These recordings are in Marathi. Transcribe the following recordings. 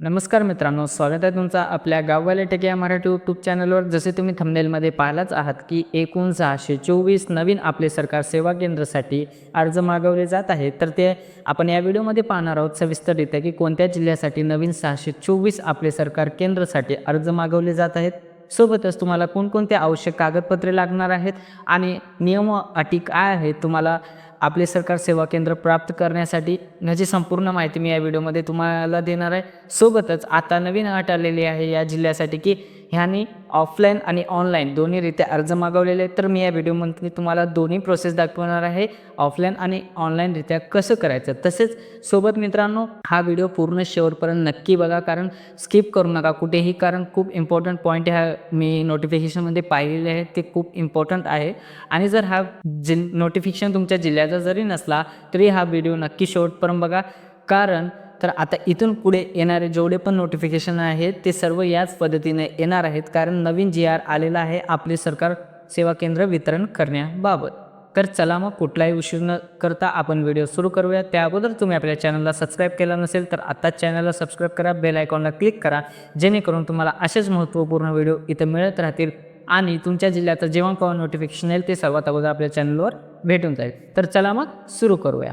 नमस्कार मित्रांनो स्वागत आहे तुमचा आपल्या गाववाले टेक या मराठी यूट्यूब चॅनलवर जसे तुम्ही थंबनेलमध्ये पाहिलाच आहात की एकूण सहाशे चोवीस नवीन आपले सरकार सेवा केंद्रासाठी अर्ज मागवले जात आहेत. तर ते आपण या व्हिडिओमध्ये पाहणार आहोत सविस्तररित्या की कोणत्या जिल्ह्यासाठी नवीन सहाशे चोवीस आपले सरकार केंद्रासाठी अर्ज मागवले जात आहेत. सोबतच तुम्हाला कोणकोणते आवश्यक कागदपत्रे लागणार आहेत आणि नियम अटी काय आहेत तुम्हाला आपले सरकार सेवा केंद्र प्राप्त करण्यासाठी याची संपूर्ण माहिती मी या व्हिडिओमध्ये तुम्हाला देणार आहे. सोबतच आता नवीन अट आलेली आहे या जिल्ह्यासाठी की ह्यांनी ऑफलाईन आणि ऑनलाईन दोन्हीरित्या अर्ज मागवलेले आहेत. तर मी या व्हिडिओमध्ये तुम्हाला दोन्ही प्रोसेस दाखवणार आहे. ऑफलाईन आणि ऑनलाईनरित्या कसं करायचं? तसेच सोबत मित्रांनो हा व्हिडिओ पूर्ण शेवटपर्यंत नक्की बघा कारण स्किप करू नका कुठेही कारण खूप इम्पॉर्टंट पॉईंट ह्या मी नोटिफिकेशनमध्ये पाहिलेले आहेत. ते खूप इम्पॉर्टंट आहे. आणि जर हा जि नोटिफिकेशन तुमच्या जिल्ह्याचा जरी नसला तरी हा व्हिडिओ नक्की शेवटपर्यंत बघा. कारण तर आता इथून पुढे येणारे जेवढे पण नोटिफिकेशन आहेत ते सर्व याच पद्धतीने येणार आहेत. कारण नवीन जी आर आलेला आहे आपले सरकार सेवा केंद्र वितरण करण्याबाबत. तर चला मग कुठलाही उशीर न करता आपण व्हिडिओ सुरू करूया. त्या अगोदर तुम्ही आपल्या चॅनलला सबस्क्राईब केला नसेल तर आत्ताच चॅनलला सबस्क्राईब करा बेल आयकॉनला क्लिक करा. जेणेकरून तुम्हाला असेच महत्त्वपूर्ण व्हिडिओ इथं मिळत राहतील आणि तुमच्या जिल्ह्याचं जेव्हा केव्हा नोटिफिकेशन येईल ते सर्वात अगोदर आपल्या चॅनलवर भेटून जाईल. तर चला मग सुरू करूया.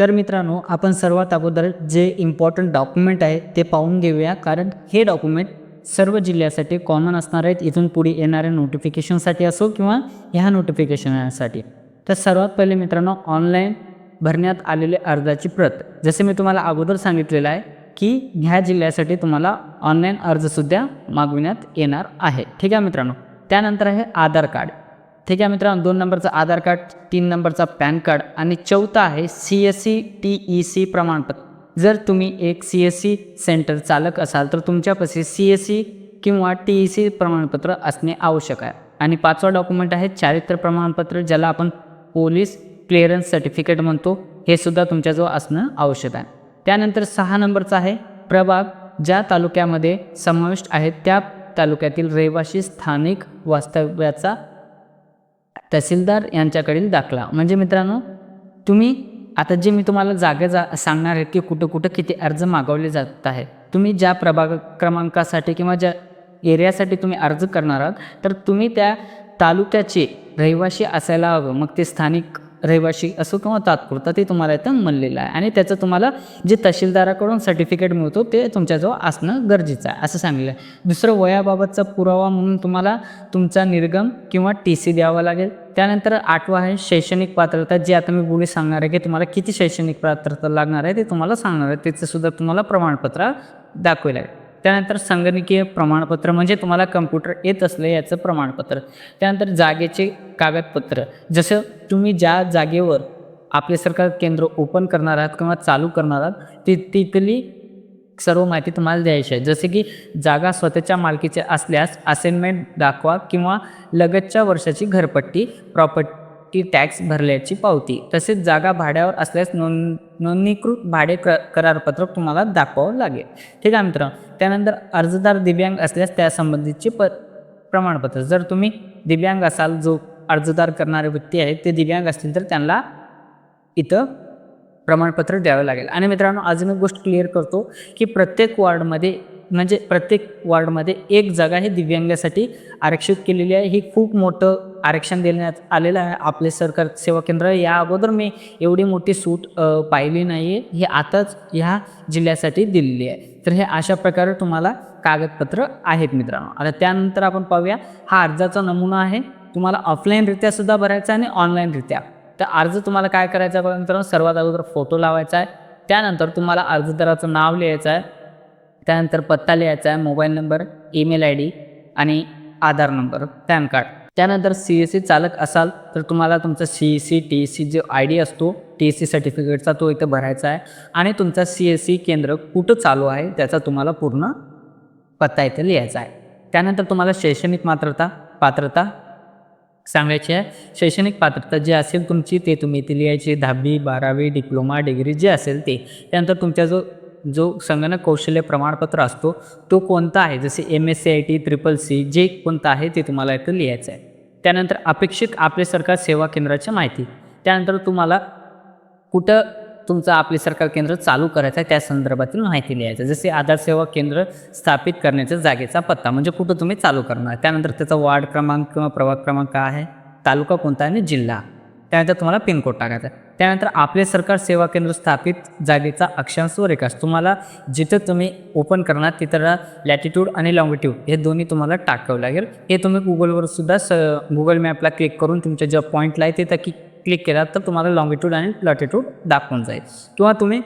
तर मित्रांनो आपण सर्वात अगोदर जे इम्पॉर्टंट डॉक्युमेंट आहे ते पाहून घेऊया. कारण हे डॉक्युमेंट सर्व जिल्ह्यासाठी कॉमन असणार आहेत. इथून पुढे येणाऱ्या नोटिफिकेशनसाठी असो किंवा ह्या नोटिफिकेशनसाठी तर सर्वात पहिले मित्रांनो ऑनलाईन भरण्यात आलेले अर्जाची प्रत. जसे मी तुम्हाला अगोदर सांगितलेलं आहे की ह्या जिल्ह्यासाठी तुम्हाला ऑनलाईन अर्जसुद्धा मागविण्यात येणार आहे. ठीक आहे मित्रांनो? त्यानंतर आहे आधार कार्ड. ठीक आहे मित्रांनो दोन नंबरचं आधार कार्ड तीन नंबरचा पॅन कार्ड आणि चौथा आहे C S C T E C प्रमाणपत्र. जर तुम्ही एक सी एस सी सेंटर चालक असाल तर तुमच्यापाशी सी एस सी किंवा टी ई सी प्रमाणपत्र असणे आवश्यक आहे. आणि पाचवा डॉक्युमेंट आहे चारित्र्य प्रमाणपत्र ज्याला आपण पोलीस क्लिअरन्स सर्टिफिकेट म्हणतो. हे सुद्धा तुमच्याजवळ असणं आवश्यक आहे. त्यानंतर सहा नंबरचा आहे प्रभाग ज्या तालुक्यामध्ये समाविष्ट आहेत त्या तालुक्यातील रहिवासी स्थानिक वास्तव्याचा तहसीलदार यांच्याकडील दाखला. म्हणजे मित्रांनो तुम्ही आता जे मी तुम्हाला जागा जा सांगणार आहे की कुठं कुठं किती अर्ज मागवले जात आहे तुम्ही ज्या प्रभाग क्रमांकासाठी किंवा ज्या एरियासाठी तुम्ही अर्ज करणार आहात तर तुम्ही त्या तालुक्याचे रहिवासी असायला हवं. मग ते स्थानिक रहिवासी असो किंवा तात्पुरता ते तुम्हाला इथं म्हणलेलं आहे. आणि त्याचं तुम्हाला जे तहसीलदाराकडून सर्टिफिकेट मिळतो ते तुमच्याजवळ असणं गरजेचं आहे. असं सांगितलं आहे दुसरं वयाबाबतचा पुरावा म्हणून तुम्हाला तुमचा निर्गम किंवा टी सी द्यावा लागेल. त्यानंतर आठवा आहे शैक्षणिक पात्रता. जे आता मी पुढे सांगणार आहे की तुम्हाला किती शैक्षणिक पात्रता लागणार आहे ते तुम्हाला सांगणार आहे. त्याचं सुद्धा तुम्हाला प्रमाणपत्र दाखवायला लागेल. त्यानंतर संगणकीय प्रमाणपत्र म्हणजे तुम्हाला कम्प्युटर येत असले याचं प्रमाणपत्र. त्यानंतर जागेचे कागदपत्र. जसं तुम्ही ज्या जागेवर आपले सरकार केंद्र ओपन करणार आहात किंवा चालू करणार आहात ती तिथली सर्व माहिती तुम्हाला द्यायची आहे. जसे की जागा स्वतःच्या मालकीचे असल्यास असाइनमेंट दाखवा किंवा लगतच्या वर्षाची घरपट्टी प्रॉपर्टी टॅक्स भरल्याची पावती. तसेच जागा भाड्यावर असल्यास नोंद नोंदणीकृत भाडे कर करारपत्रक तुम्हाला दाखवावं लागेल. ठीक आहे मित्रांनो? त्यानंतर अर्जदार दिव्यांग असल्यास त्यासंबंधीचे प प्रमाणपत्र. जर तुम्ही दिव्यांग असाल जो अर्जदार करणारे व्यक्ती आहेत ते दिव्यांग असतील तर त्यांना इथं प्रमाणपत्र द्यावं लागेल. आणि मित्रांनो अजून एक गोष्ट क्लिअर करतो की प्रत्येक वॉर्डमध्ये म्हणजे प्रत्येक वॉर्डमध्ये एक जागा ही दिव्यांगासाठी आरक्षित केलेली आहे. ही खूप मोठं आरक्षण देण्यात आलेलं आहे. आपले सरकार सेवा केंद्र या अगोदर मी एवढी मोठी सूट पाहिली नाही आहे हे आताच ह्या जिल्ह्यासाठी दिलेली आहे. तर हे अशा प्रकारे तुम्हाला कागदपत्र आहेत मित्रांनो. आता त्यानंतर आपण पाहूया. हा अर्जाचा नमुना आहे. तुम्हाला ऑफलाईनरित्या सुद्धा भरायचा आहे आणि ऑनलाईनरित्या तर अर्ज तुम्हाला काय करायचा मित्रांनो? सर्वात अगोदर फोटो लावायचा आहे. त्यानंतर तुम्हाला अर्जदाराचं नाव लिहायचं आहे. त्यानंतर पत्ता लिहायचा आहे mobile number email I D आणि आधार नंबर पॅन कार्ड. त्यानंतर सी एस सी चालक असाल तर तुम्हाला तुमचा C S C T S C जो आय डी असतो टी एस सी सर्टिफिकेटचा तो इथं भरायचा आहे आणि तुमचा सी एस सी केंद्र कुठं चालू आहे त्याचा तुम्हाला पूर्ण पत्ता इथे लिहायचा आहे. त्यानंतर तुम्हाला शैक्षणिक पात्रता पात्रता सांगायची आहे. शैक्षणिक पात्रता जी असेल तुमची ते तुम्ही इथे लिहायची. दहावी बारावी डिप्लोमा डिग्री जे असेल ते. त्यानंतर तुमचा जो जो संगणक कौशल्य प्रमाणपत्र असतो तो कोणता आहे? जसे M S C I T triple C जे कोणतं आहे ते तुम्हाला इथं लिहायचं आहे त्यानंतर अपेक्षित आपले सरकार सेवा केंद्राची माहिती. त्यानंतर तुम्हाला कुठं तुमचं आपले सरकार केंद्र चालू करायचं आहे त्या संदर्भातील माहिती लिहायचं जसे आधार सेवा केंद्र स्थापित करण्याच्या जागेचा पत्ता म्हणजे कुठं तुम्ही चालू करणार. त्यानंतर त्याचा वार्ड क्रमांक किंवा प्रभाग क्रमांक काय आहे? तालुका कोणता आहे? आणि जिल्हा. त्यानंतर तुम्हाला पिनकोड टाकायचा आहे. त्यानंतर आपले सरकार सेवा केंद्र स्थापित जागेचा अक्षांश व रेखांश. तुम्हाला जिथं तुम्ही ओपन करणार तिथं लॅटिट्यूड आणि लॉंगिट्यूड हे दोन्ही तुम्हाला टाकावं लागेल. हे तुम्ही गुगलवर सुद्धा स गुगल मॅपला क्लिक करून तुमच्या ज्या पॉईंटला आहे तिथं की क्लिक केला तर तुम्हाला लॉंगिट्यूड आणि लॅटिट्यूड दाखवून जाईल. किंवा तुम्ही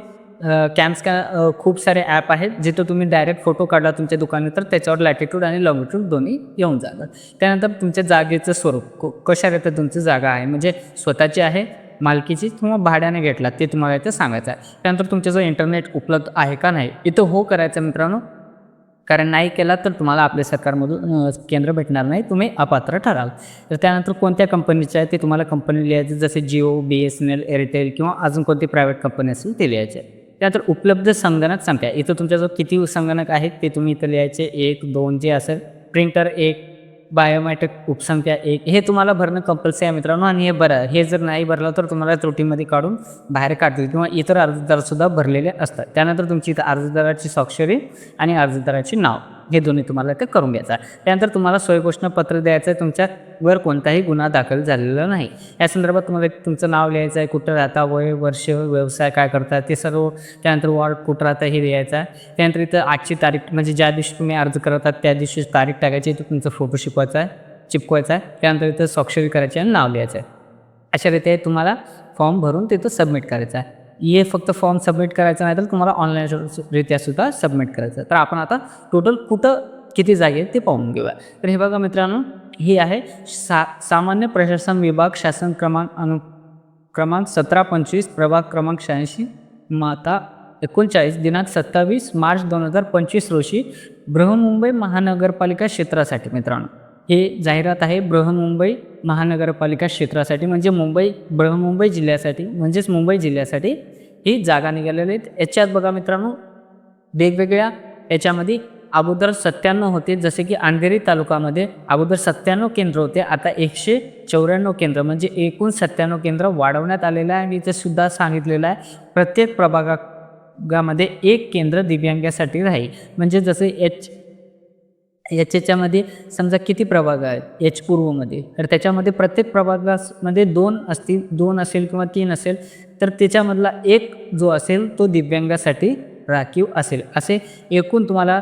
कॅम्स्कॅ खूप सारे ॲप आहेत जिथं तुम्ही डायरेक्ट फोटो काढला तुमच्या दुकानात तर त्याच्यावर लॅटिट्यूड आणि लॉंगिट्यूड दोन्ही येऊन जातात. त्यानंतर तुमच्या जागेचं स्वरूप कशा रीती तुमची जागा आहे? म्हणजे स्वतःची आहे मालकीची किंवा भाड्याने घेतला ते तुम्हाला इथे सांगायचं आहे. त्यानंतर तुमचं जो इंटरनेट उपलब्ध आहे का नाही इथं हो करायचं मित्रांनो. कारण नाही केला तर तुम्हाला आपल्या सरकारमधून केंद्र भेटणार नाही तुम्ही अपात्र ठराल. तर त्यानंतर कोणत्या कंपनीचे आहे ते तुम्हाला कंपनी लिहायची जसे Jio B S N L Airtel किंवा अजून कोणती प्रायव्हेट कंपनी असेल ते लिहायचे त्यानंतर उपलब्ध संगणक संख्या. इथं तुमच्याजवळ किती संगणक आहेत ते तुम्ही इथं लिहायचे. एक दोन जे असेल प्रिंटर एक बायोमॅट्रिक उपसंख्या एक. हे तुम्हाला भरणं कंपल्सरी आहे मित्रांनो. आणि हे बरं हे जर नाही भरलं तर तुम्हाला त्रुटीमध्ये काढून बाहेर काढतील किंवा इतर अर्जदारसुद्धा भरलेले असतात. त्यानंतर तुमची इथं अर्जदाराची स्वाक्षरी आणि अर्जदाराचे नाव. हे दोन्ही तुम्हाला ते करून घ्यायचं आहे. त्यानंतर तुम्हाला स्वयंघोषणापत्र द्यायचं आहे. तुमच्यावर कोणताही गुन्हा दाखल झालेला नाही. या संदर्भात तुम्हाला एक तुमचं नाव लिहायचं आहे. कुठं राहता वय वर्ष व्यवसाय काय करता ते सर्व त्यानंतर वॉर्ड कुठं राहता हे लिहायचं आहे. त्यानंतर इथं आजची तारीख म्हणजे ज्या दिवशी तुम्ही अर्ज करतात त्या दिवशी तारीख टाकायची. इथं तुमचा फोटो शिकवायचा आहे चिपकवायचा आहे. त्यानंतर इथं स्वाक्षरी करायची आणि नाव लिहायचं आहे. अशा रीते तुम्हाला फॉर्म भरून तिथं सबमिट करायचा आहे. हे फक्त फॉर्म सबमिट करायचं नाही तर तुम्हाला ऑनलाईन रित्या सुद्धा सबमिट करायचं आहे. तर आपण आता टोटल कुठं किती जागे आहेत ते पाहून घेऊया. तर हे बघा मित्रांनो हे आहे सा सामान्य प्रशासन विभाग शासन क्रमांक अनु क्रमांक सतरा पंचवीस प्रभाग क्रमांक शहाऐंशी माता एकोणचाळीस दिनांक सत्तावीस मार्च दोन हजार पंचवीस रोजी बृहन्मुंबई महानगरपालिका क्षेत्रासाठी मित्रांनो. हे जाहिरात आहे बृहन्मुंबई महानगरपालिका क्षेत्रासाठी म्हणजे मुंबई बृहमुंबई जिल्ह्यासाठी म्हणजेच मुंबई जिल्ह्यासाठी ही जागा निघालेली आहेत. याच्यात बघा मित्रांनो वेगवेगळ्या याच्यामध्ये अगोदर सत्त्याण्णव होते जसे की अंधेरी तालुक्यामध्ये अगोदर सत्त्याण्णव केंद्र होते आता एकशे चौऱ्याण्णव केंद्र म्हणजे एकूण सत्त्याण्णव केंद्र वाढवण्यात आलेलं आहे आणि इथे सुद्धा सांगितलेलं आहे. प्रत्येक प्रभागामध्ये एक केंद्र दिव्यांगासाठी राहील. म्हणजे जसे एच याच्याच्यामध्ये समजा किती प्रभाग आहेत? एच पूर्वमध्ये. तर त्याच्यामध्ये प्रत्येक प्रभागामध्ये दोन असतील दोन असेल किंवा तीन असेल तर त्याच्यामधला एक जो असेल तो दिव्यांगासाठी राखीव असेल. असे एकूण तुम्हाला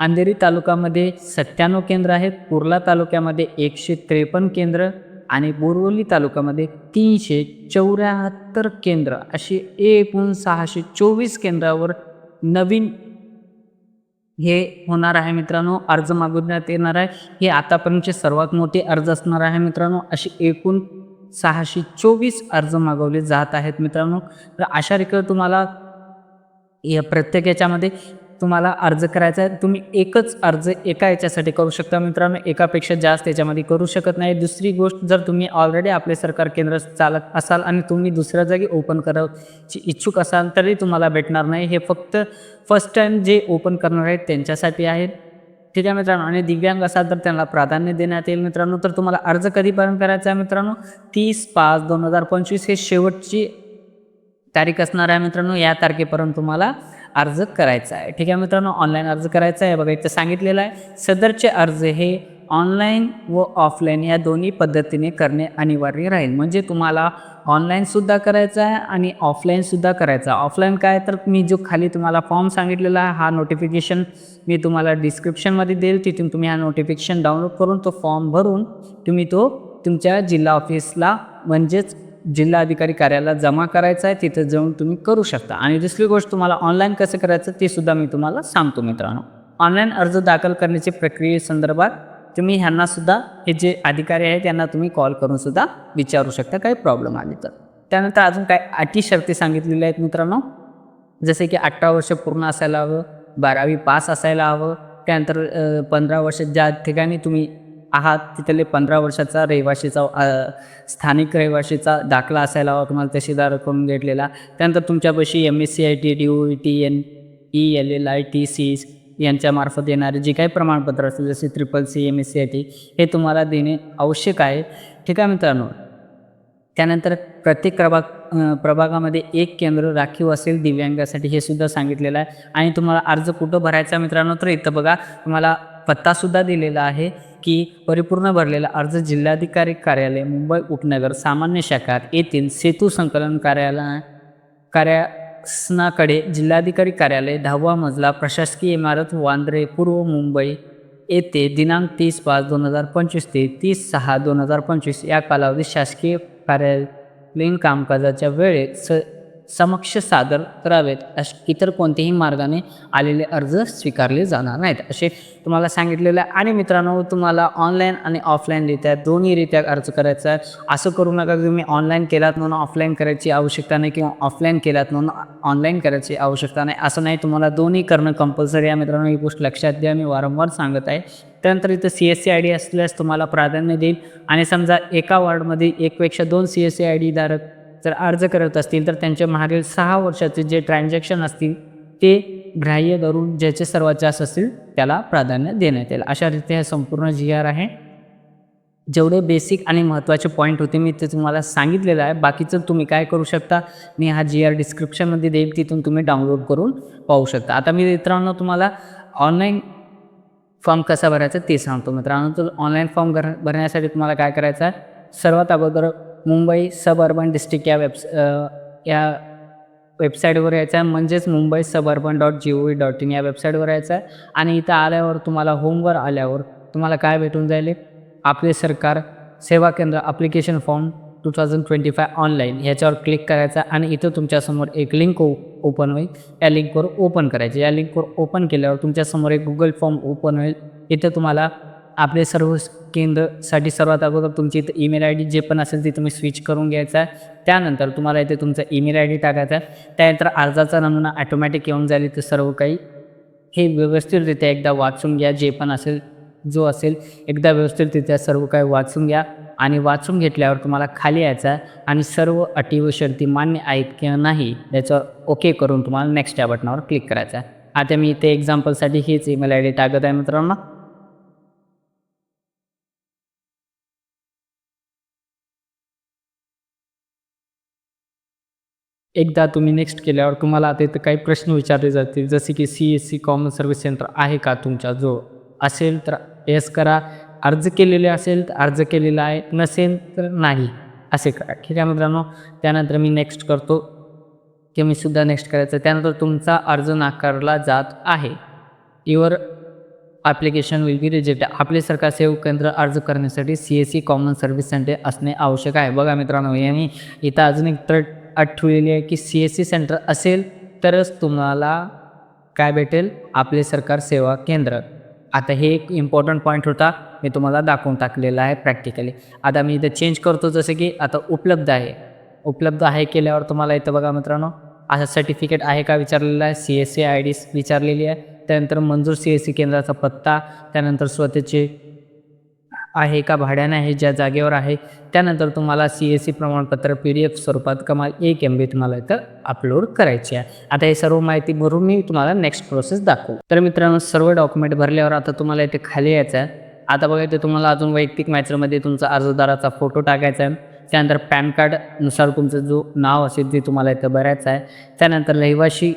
अंधेरी तालुक्यामध्ये सत्त्याण्णव केंद्र आहेत कुर्ला तालुक्यामध्ये एकशे त्रेपन्न केंद्र आणि बोरवली तालुक्यामध्ये तीनशे चौऱ्याहत्तर केंद्र. अशी एकूण सहाशे चोवीस केंद्रावर नवीन हे होणार आहे मित्रांनो अर्ज मागवण्यात येणार आहे. हे आतापर्यंतचे सर्वात मोठे अर्ज असणार आहे मित्रांनो असे एकूण सहाशे चोवीस अर्ज मागवले जात आहेत मित्रांनो. तर अशा रीतीने तुम्हाला या प्रत्येक याच्यामध्ये तुम्हाला अर्ज करायचा आहे. तुम्ही एकच अर्ज एका याच्यासाठी करू शकता मित्रांनो. एकापेक्षा जास्त याच्यामध्ये करू शकत नाही. दुसरी गोष्ट जर तुम्ही ऑलरेडी आपले सरकार केंद्र चालत असाल आणि तुम्ही दुसऱ्या जागी ओपन करायची इच्छुक असाल तरी तुम्हाला भेटणार नाही. हे फक्त फर्स्ट टाईम जे ओपन करणार आहेत त्यांच्यासाठी आहे. ठीक आहे मित्रांनो. आणि दिव्यांग असाल तर त्यांना प्राधान्य देण्यात येईल मित्रांनो. तर तुम्हाला अर्ज कधीपर्यंत करायचा आहे मित्रांनो? तीस पाच दोन हजार पंचवीस हे शेवटची तारीख असणार आहे मित्रांनो. या तारखेपर्यंत तुम्हाला अर्ज करायचा आहे. ठीक आहे मित्रांनो ऑनलाईन अर्ज करायचा आहे. बघा इथं सांगितलेलं आहे सदरचे अर्ज हे ऑनलाईन व ऑफलाईन या दोन्ही पद्धतीने करणे अनिवार्य राहील. म्हणजे तुम्हाला ऑनलाईनसुद्धा करायचं आहे आणि ऑफलाईनसुद्धा करायचं आहे. ऑफलाईन काय? तर मी जो खाली तुम्हाला फॉर्म सांगितलेला आहे हा नोटिफिकेशन मी तुम्हाला डिस्क्रिप्शनमध्ये देईल. तिथून तुम्ही हा नोटिफिकेशन डाउनलोड करून तो फॉर्म भरून तुम्ही तो तुमच्या जिल्हा ऑफिसला म्हणजेच जिल्हाधिकारी कार्यालयात जमा करायचा आहे तिथं जाऊन तुम्ही करू शकता. आणि दुसरी गोष्ट तुम्हाला ऑनलाईन कसं करायचं ते सुद्धा मी तुम्हाला सांगतो मित्रांनो. ऑनलाईन अर्ज दाखल करण्याची प्रक्रियेसंदर्भात तुम्ही ह्यांना सुद्धा हे जे अधिकारी आहेत त्यांना तुम्ही कॉल करून सुद्धा विचारू शकता काही प्रॉब्लेम आले तर. त्यानंतर अजून काय अटी शर्ती सांगितलेल्या आहेत मित्रांनो. जसे की अठरा वर्ष पूर्ण असायला हवं बारावी पास असायला हवं त्यानंतर पंधरा वर्ष ज्या ठिकाणी तुम्ही आहात तिथले पंधरा वर्षाचा रहिवाशीचा स्थानिक रहिवाशीचा दाखला असायला हवा तुम्हाला तहसीलदार करून घेतलेला. त्यानंतर तुमच्यापाशी M S C I T D O T N E e, L L I T C यांच्यामार्फत येणारे जे काही प्रमाणपत्र असतील जसे triple C M S C I T हे तुम्हाला देणे आवश्यक आहे. ठीक आहे मित्रांनो? त्यानंतर प्रत्येक प्रभाग प्रभागामध्ये एक केंद्र राखीव असेल दिव्यांगासाठी हे सुद्धा सांगितलेलं आहे. आणि तुम्हाला अर्ज कुठं भरायचा मित्रांनो तर इथं बघा. तुम्हाला पत्तासुद्धा दिलेला आहे की परिपूर्ण भरलेला अर्ज जिल्हाधिकारी कार्यालय मुंबई उपनगर सामान्य शाखा येथील सेतू संकलन कार्यालय कार्यासनाकडे जिल्हाधिकारी कार्यालय दहावा मजला प्रशासकीय इमारत वांद्रे पूर्व मुंबई येथे दिनांक तीस पाच दोन हजार पंचवीस ते तीस सहा दोन हजार पंचवीस या कालावधीत शासकीय कार्यालयीन कामकाजाच्या वेळेत स समक्ष सादर करावेत अश इतर कोणत्याही मार्गाने आलेले अर्ज स्वीकारले जाणार नाहीत. असे तुम्हाला सांगितलेलं आहे. आणि मित्रांनो तुम्हाला ऑनलाईन आणि ऑफलाईनरित्या दोन्हीरित्या अर्ज करायचा आहे. असं करू नका की तुम्ही ऑनलाईन केलात म्हणून ऑफलाईन करायची आवश्यकता नाही किंवा ऑफलाईन केलात म्हणून ऑनलाईन करायची आवश्यकता नाही. असं नाही तुम्हाला दोन्ही करणं कंपल्सरी आहे. मित्रांनो ही गोष्ट लक्षात द्या मी वारंवार सांगत आहे. त्यानंतर इथं C S C I D असल्यास तुम्हाला प्राधान्य देईल. आणि समजा एका वॉर्डमध्ये एकपेक्षा दोन C S C I D धारक जर अर्ज करत असतील तर त्यांच्या मागील सहा वर्षाचे जे ट्रान्झॅक्शन असतील ते ग्राह्य धरून ज्याचे सर्वात जास्त असतील त्याला प्राधान्य देण्यात येईल. अशा रीती हा संपूर्ण जी आर आहे. जेवढे बेसिक आणि महत्त्वाचे पॉईंट होते मी ते तुम्हाला सांगितलेलं आहे. बाकीचं तुम्ही काय करू शकता मी हा जी आर डिस्क्रिप्शनमध्ये देईल तिथून तुम्ही डाउनलोड करून पाहू शकता. आता मी मित्रांनो तुम्हाला ऑनलाईन फॉर्म कसा भरायचा ते सांगतो. मित्रांनो तर ऑनलाईन फॉर्म भर भरण्यासाठी तुम्हाला काय करायचं आहे? सर्वात अगोदर मुंबई सब अर्बन डिस्ट्रिक्ट या वेब्स या वेबसाईटवर यायचं आहे. म्हणजेच Mumbai suburban dot G O V dot in या वेबसाईटवर यायचं आहे. आणि इथं आल्यावर तुम्हाला होमवर आल्यावर तुम्हाला काय भेटून जाईल? आपले सरकार सेवा केंद्र application form two thousand twenty five online याच्यावर क्लिक करायचं आणि इथं तुमच्यासमोर एक लिंक ओ ओपन होईल. या लिंकवर ओपन करायची. या लिंकवर ओपन केल्यावर तुमच्यासमोर एक गुगल फॉर्म ओपन होईल. इथं तुम्हाला आपले सर्व केंद्रसाठी सर्वात अगोदर तुमची इथं ईमेल आय डी जे पण असेल ते तुम्ही स्विच करून घ्यायचा आहे. त्यानंतर तुम्हाला इथे तुमचा ईमेल आय डी टाकायचा आहे. त्यानंतर अर्जाचा नमुना ॲटोमॅटिक येऊन जाईल इथे सर्व काही. हे व्यवस्थितरित्या एकदा वाचून घ्या जे पण असेल जो असेल एकदा व्यवस्थितरित्या सर्व काही वाचून घ्या. आणि वाचून घेतल्यावर तुम्हाला खाली यायचा आहे. आणि सर्व अटी व शर्ती मान्य आहेत किंवा नाही याचं ओके करून तुम्हाला नेक्स्ट या बटनावर क्लिक करायचं आहे. आता मी इथे एक्झाम्पलसाठी हीच ईमेल आय डी टाकत आहे मित्रांनो. एकदा तुम्ही नेक्स्ट केल्यावर तुम्हाला आता इथं काही प्रश्न विचारले जातील. जसे की C S C common service centre आहे का तुमच्या? जो असेल तर येस करा. अर्ज केलेले असेल तर अर्ज केलेला आहे. नसेल तर नाही. असे करा. ठीक आहे मित्रांनो? त्यानंतर मी नेक्स्ट करतो. की मी सुद्धा नेक्स्ट करायचं. त्यानंतर तुमचा अर्ज नाकारला जात आहे. Your application will be reject आपले सरकार सेवा केंद्र अर्ज करण्यासाठी C S C common service centre असणे आवश्यक आहे. बघा मित्रांनो यांनी इथं अजून एक तर अट ठेवलेली आहे की सी एस सी सेंटर असेल तरच तुम्हाला काय भेटेल? आपले सरकार सेवा केंद्र. आता हे एक इम्पॉर्टंट पॉईंट होता. मी तुम्हाला दाखवून टाकलेला आहे प्रॅक्टिकली आता मी इथं चेंज करतो जसं की आता उपलब्ध आहे. उपलब्ध आहे केल्यावर तुम्हाला इथं बघा मित्रांनो असं सर्टिफिकेट आहे का विचारलेलं आहे? C S C I D विचारलेली आहे. त्यानंतर मंजूर सी एस सी केंद्राचा पत्ता त्यानंतर स्वतःचे आहे का भाड्याने आहे ज्या जागेवर आहे त्यानंतर तुम्हाला सी एस सी प्रमाणपत्र पी डी एफ स्वरूपात कमाल एक एम बी तुम्हाला इथं अपलोड करायची आहे. आता हे सर्व माहिती भरून मी तुम्हाला नेक्स्ट प्रोसेस दाखवू. तर मित्रांनो सर्व डॉक्युमेंट भरल्यावर आता तुम्हाला इथे खाली यायचं आहे. आता बघा इथे तुम्हाला अजून वैयक्तिक मॅचरमध्ये तुमचा अर्जदाराचा फोटो टाकायचा आहे. त्यानंतर पॅन कार्डनुसार तुमचं जो नाव असेल ते तुम्हाला इथं भरायचं आहे. त्यानंतर रहिवाशी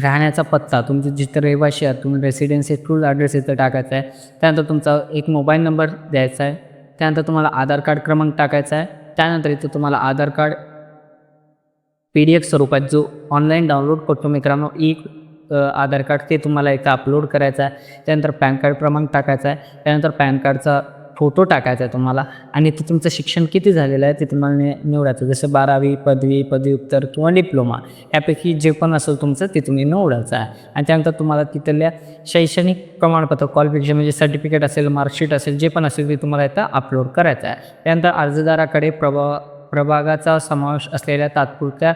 राहण्याचा पत्ता तुमचे जिथं रहिवाशी आहात तुम्ही रेसिडेन्सी फुल ॲड्रेस इथं टाकायचा आहे. त्यानंतर तुमचा एक मोबाईल नंबर द्यायचा आहे. त्यानंतर तुम्हाला आधार कार्ड क्रमांक टाकायचा आहे. त्यानंतर इथं तुम्हाला Aadhaar card P D F स्वरूपात जो ऑनलाईन डाउनलोड करतो मित्रांनो ई आधार कार्ड ते तुम्हाला इथं अपलोड करायचं आहे. त्यानंतर पॅन कार्ड क्रमांक टाकायचा आहे. त्यानंतर पॅन कार्डचा फोटो टाकायचा आहे तुम्हाला. आणि ते तुमचं शिक्षण किती झालेलं आहे ते तुम्हाला नि निवडायचं. जसं बारावी पदवी पदव्युत्तर किंवा डिप्लोमा यापैकी जे पण असेल तुमचं ते तुम्ही निवडायचं आहे. आणि त्यानंतर तुम्हाला तिथल्या शैक्षणिक प्रमाणपत्र क्वालिफिकेशन म्हणजे सर्टिफिकेट असेल मार्कशीट असेल जे पण असेल ते तुम्हाला इथं अपलोड करायचं आहे. त्यानंतर अर्जदाराकडे प्रभा प्रभागाचा समावेश असलेल्या तात्पुरत्या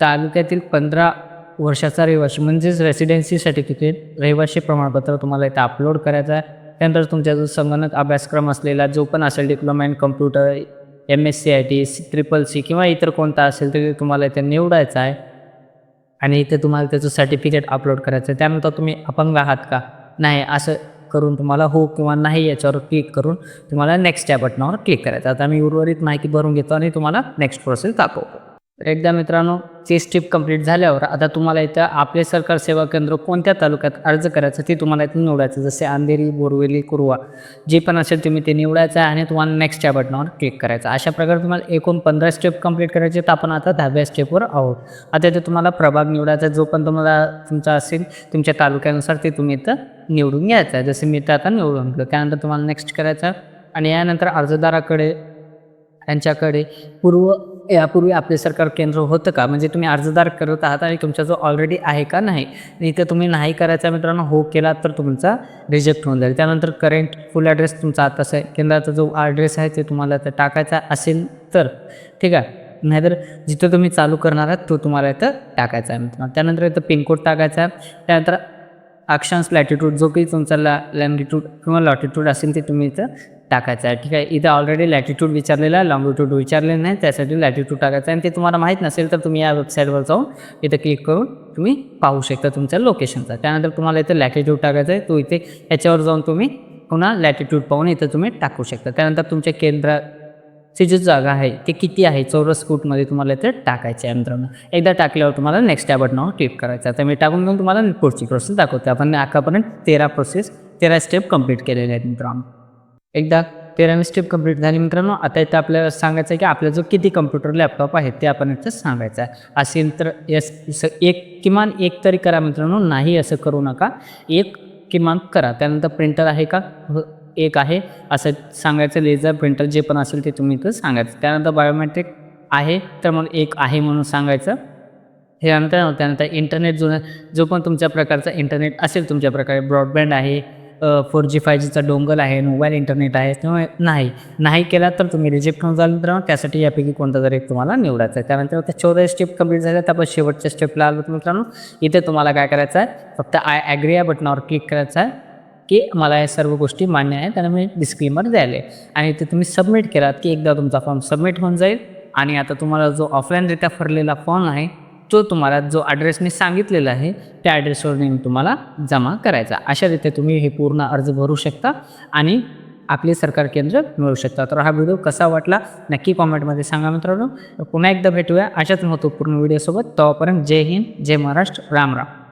तालुक्यातील पंधरा वर्षाचा रहिवाशी म्हणजेच रेसिडेन्सी सर्टिफिकेट रहिवाशी प्रमाणपत्र तुम्हाला इथं अपलोड करायचं आहे. त्यानंतर तुमचा जो संगणक अभ्यासक्रम असलेला जो पण असेल diploma in computer M S C I T C triple C किंवा इतर कोणता असेल तरी तुम्हाला इथे निवडायचा आहे. आणि इथे तुम्हाला त्याचं सर्टिफिकेट अपलोड करायचं आहे. त्यानंतर तुम्ही अपंग आहात का? नाही असं करून तुम्हाला हो किंवा नाही याच्यावर क्लिक करून तुम्हाला नेक्स्ट या बटनावर क्लिक करायचं आता मी उर्वरित माहिती भरून घेतो आणि तुम्हाला नेक्स्ट प्रोसेस दाखवतो. एकदा मित्रांनो ती स्टेप कंप्लीट झाल्यावर आता तुम्हाला इथं आपले सरकार सेवा केंद्र कोणत्या तालुक्यात अर्ज करायचं ते तुम्हाला इथं निवडायचं जसे अंधेरी बोरवेली कुरवा जे पण असेल तुम्ही ते निवडायचं आहे आणि तुम्हाला नेक्स्ट या बटनावर क्लिक करायचं. अशा प्रकारे तुम्हाला एकूण पंधरा स्टेप कंप्लीट करायचे तर आपण आता दहाव्या स्टेपवर आहोत. आता इथे तुम्हाला प्रभाग निवडायचा जो पण तुम्हाला तुमचा असेल तुमच्या तालुक्यानुसार ते तुम्ही इथं निवडून घ्यायचं आहे. जसे मी इथं आता निवडून घेतलं त्यानंतर तुम्हाला नेक्स्ट करायचं आणि यानंतर अर्जदाराकडे यांच्याकडे पूर्व यापूर्वी आपले सरकार केंद्र होतं का? म्हणजे तुम्ही अर्जदार करत आहात आणि तुमचा जो ऑलरेडी आहे का नाही? इथे तुम्ही नाही करायचा मित्रांनो हो केला तर तुमचा रिजेक्ट होऊन जाईल. त्यानंतर करेंट फुल ॲड्रेस तुमचा आता आहे. केंद्राचा जो ॲड्रेस आहे ते तुम्हाला तर टाकायचा असेल तर ठीक आहे? नाहीतर जिथं तुम्ही चालू करणार आहात तो तुम्हाला इथं टाकायचा आहे मित्रांनो. त्यानंतर इथं पिनकोड टाकायचा आहे. त्यानंतर अक्षांश लॅटिट्यूड जो काही तुमचा ला लँगिट्यूड किंवा लॉटिट्यूड असेल ते तुम्ही इथं टाकायचं आहे. ठीक आहे? इथं ऑलरेडी लॅटिट्यूड विचारलेला आहे लॉंगिट्यूड विचारलेलं नाही त्यासाठी लॅटिट्यूड टाकायचं आहे. आणि ते तुम्हाला माहीत नसेल तर तुम्ही या वेबसाईटवर जाऊन इथं क्लिक करून तुम्ही पाहू शकता तुमच्या लोकेशनचा त्यानंतर तुम्हाला इथं लॅटिट्यूड टाकायचं आहे. तो इथे याच्यावर जाऊन तुम्ही पुन्हा लॅटिट्यूड पाहून इथं तुम्ही टाकू शकता. त्यानंतर तुमच्या केंद्र केंद्राची जी जागा आहे ते किती आहे? चौरस फूटमध्ये तुम्हाला ते टाकायचे आहे मित्रांनो एकदा टाकल्यावर तुम्हाला नेक्स्ट या बटनावर क्लिक करायचं आहे. तर मी टाकून घेऊन तुम्हाला पुढची प्रोसेस दाखवते. आपण आतापर्यंत तेरा प्रोसेस तेरा स्टेप कंप्लीट केलेले आहेत मित्रांनो. एकदा तेरावी स्टेप कंप्लीट झाली मित्रांनो आता इथं आपल्याला सांगायचं आहे की आपला जो किती कम्प्युटर लॅपटॉप आहे ते आपण इथं सांगायचं आहे. असेल तर यस स- एक किमान एक तरी करा मित्रांनो. नाही असं करू नका. एक किमान करा. त्यानंतर प्रिंटर आहे का? एक आहे. असं सांगायचं लेझर प्रिंटर जे पण असेल ते तुम्ही इथं सांगायचं. त्यानंतर बायोमेट्रिक आहे तर मग एक आहे म्हणून सांगायचं. त्यानंतर त्यानंतर इंटरनेट जो जो पण तुमच्या प्रकारचा इंटरनेट असेल तुमच्या प्रकारे ब्रॉडबँड आहे फोर जी फाय जीचा डोंगल आहे मोबाईल इंटरनेट आहे त्यामुळे नाही नाही केला तर तुम्ही रिजेक्ट होऊन जाल तर त्यासाठी यापैकी कोणता तरी एक तुम्हाला निवडायचा आहे. त्यानंतर त्या चौदा स्टेप कंप्लीट झाल्या त्यापासून शेवटच्या स्टेपला आलो मित्रांनो. इथे तुम्हाला काय करायचं आहे? फक्त आय ॲग्री या बटनावर क्लिक करायचं आहे. की मला या सर्व गोष्टी मान्य आहेत त्यांना मी डिस्क्लेमर द्यायला. आणि ते तुम्ही सबमिट केलात की एकदा तुमचा फॉर्म सबमिट होऊन जाईल. आणि आता तुम्हाला जो ऑफलाईनरित्या भरलेला फॉर्म आहे तो तुम्हाला जो ॲड्रेस मी सांगितलेला आहे त्या ॲड्रेसवर नेऊन तुम्हाला जमा करायचा. अशा रीते तुम्ही हे पूर्ण अर्ज भरू शकता आणि आपले सरकार केंद्र मिळू शकता तर हा व्हिडिओ कसा वाटला नक्की कॉमेंटमध्ये सांगा मित्रांनो. पुन्हा एकदा भेटूया अशाच महत्त्वपूर्ण व्हिडिओसोबत तोपर्यंत जय हिंद जय महाराष्ट्र. राम राम.